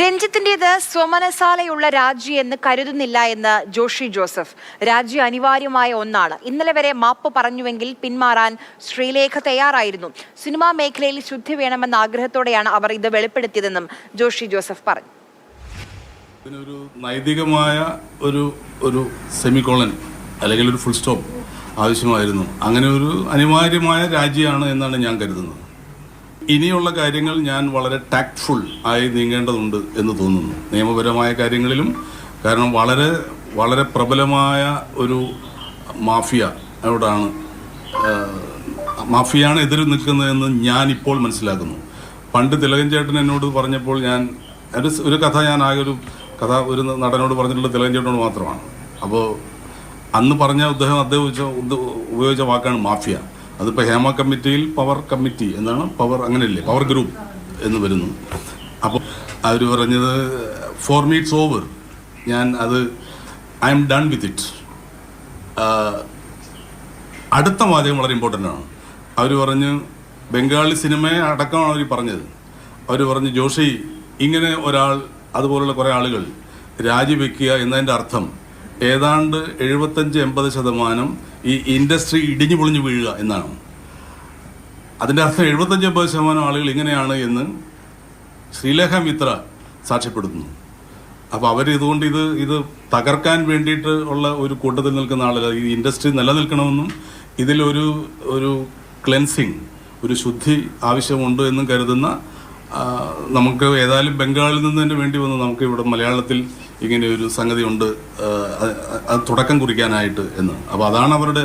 രഞ്ജിത്തിന്റേത് സ്വമനസാലയുള്ള രാജി എന്ന് കരുതുന്നില്ല എന്ന് ജോഷി ജോസഫ്. രാജി അനിവാര്യമായ ഒന്നാണ്. ഇന്നലെ വരെ മാപ്പ് പറഞ്ഞുവെങ്കിൽ പിന്മാറാൻ ശ്രീലേഖ തയ്യാറായിരുന്നു. സിനിമാ മേഖലയിൽ ശുദ്ധി വേണമെന്ന ആഗ്രഹത്തോടെയാണ് അവർ ഇത് വെളിപ്പെടുത്തിയതെന്നും ജോഷി ജോസഫ് പറഞ്ഞു. ഒരു നൈതികമായ ഒരു ഒരു സെമിക്കോളൻ അല്ലെങ്കിൽ ഒരു ഫുൾ സ്റ്റോപ്പ് ആവശ്യമായിരുന്നു. അങ്ങനെ ഒരു അനിവാര്യമായ രാജ്യമാണ് എന്നാണ് ഞാൻ കരുതുന്നത്. ഇനിയുള്ള കാര്യങ്ങൾ ഞാൻ വളരെ ടാക്ട്ഫുൾ ആയി നീങ്ങേണ്ടതുണ്ട് എന്ന് തോന്നുന്നു. നിയമപരമായ കാര്യങ്ങളിലും കാരണം വളരെ വളരെ പ്രബലമായ ഒരു മാഫിയ അവിടാണ് മാഫിയാണ് എതിര് നിൽക്കുന്നതെന്ന് ഞാൻ ഇപ്പോൾ മനസ്സിലാക്കുന്നു. പണ്ട് തിലകൻ ചേട്ടൻ എന്നോട് പറഞ്ഞപ്പോൾ ഞാൻ ഒരു ഒരു കഥ ഞാൻ ആകെ ഒരു കഥ ഒരു നടനോട് പറഞ്ഞിട്ടുള്ള തിലകൻ ചേട്ടനോട് മാത്രമാണ്. അപ്പോൾ അന്ന് പറഞ്ഞ അദ്ദേഹം അദ്ദേഹം ഉപയോഗിച്ച വാക്കാണ് മാഫിയ. അതിപ്പോൾ ഹേമ കമ്മിറ്റിയിൽ പവർ കമ്മിറ്റി എന്നാണ് പവർ അങ്ങനെയല്ലേ പവർ ഗ്രൂപ്പ് എന്ന് വരുന്നു. അപ്പോൾ അവർ പറഞ്ഞത് ഫോർ മീറ്റ്സ് ഓവർ ഞാൻ അത് I am done with it അടുത്ത വാചകം വളരെ ഇമ്പോർട്ടന്റ് ആണ്. അവർ പറഞ്ഞ് ബംഗാളി സിനിമയെ അടക്കമാണ് അവർ പറഞ്ഞത്. അവർ പറഞ്ഞു ജോഷി ഇങ്ങനെ ഒരാൾ അതുപോലുള്ള കുറേ ആളുകൾ രാജിവെക്കുക എന്നതിന്റെ അർത്ഥം ഏതാണ്ട് എഴുപത്തഞ്ച് എൺപത് ശതമാനം ഈ ഇൻഡസ്ട്രി ഇടിഞ്ഞു പൊളിഞ്ഞു വീഴുക എന്നാണ്. അതിന്റെ അർത്ഥം എഴുപത്തഞ്ച് എൺപത് ശതമാനം ആളുകൾ ഇങ്ങനെയാണ് എന്ന് ശ്രീലേഖ മിത്ര സാക്ഷ്യപ്പെടുത്തുന്നു. അപ്പോൾ അവർ ഇതുകൊണ്ട് ഇത് ഇത് തകർക്കാൻ വേണ്ടിയിട്ട് ഉള്ള ഒരു കൂട്ടത്തിൽ നിൽക്കുന്ന ആളുകൾ ഈ ഇൻഡസ്ട്രി നിലനിൽക്കണമെന്നും ഇതിലൊരു ഒരു ക്ലെൻസിങ് ഒരു ശുദ്ധി ആവശ്യമുണ്ട് എന്നും കരുതുന്ന നമുക്ക് ഏതായാലും ബംഗാളിൽ നിന്ന് തന്നെ വേണ്ടി വന്ന്. നമുക്ക് ഇവിടെ മലയാളത്തിൽ ഇങ്ങനെ ഒരു സംഗതി ഉണ്ട് തുടക്കം കുറിക്കാനായിട്ട് എന്ന്. അപ്പോൾ അതാണ് അവരുടെ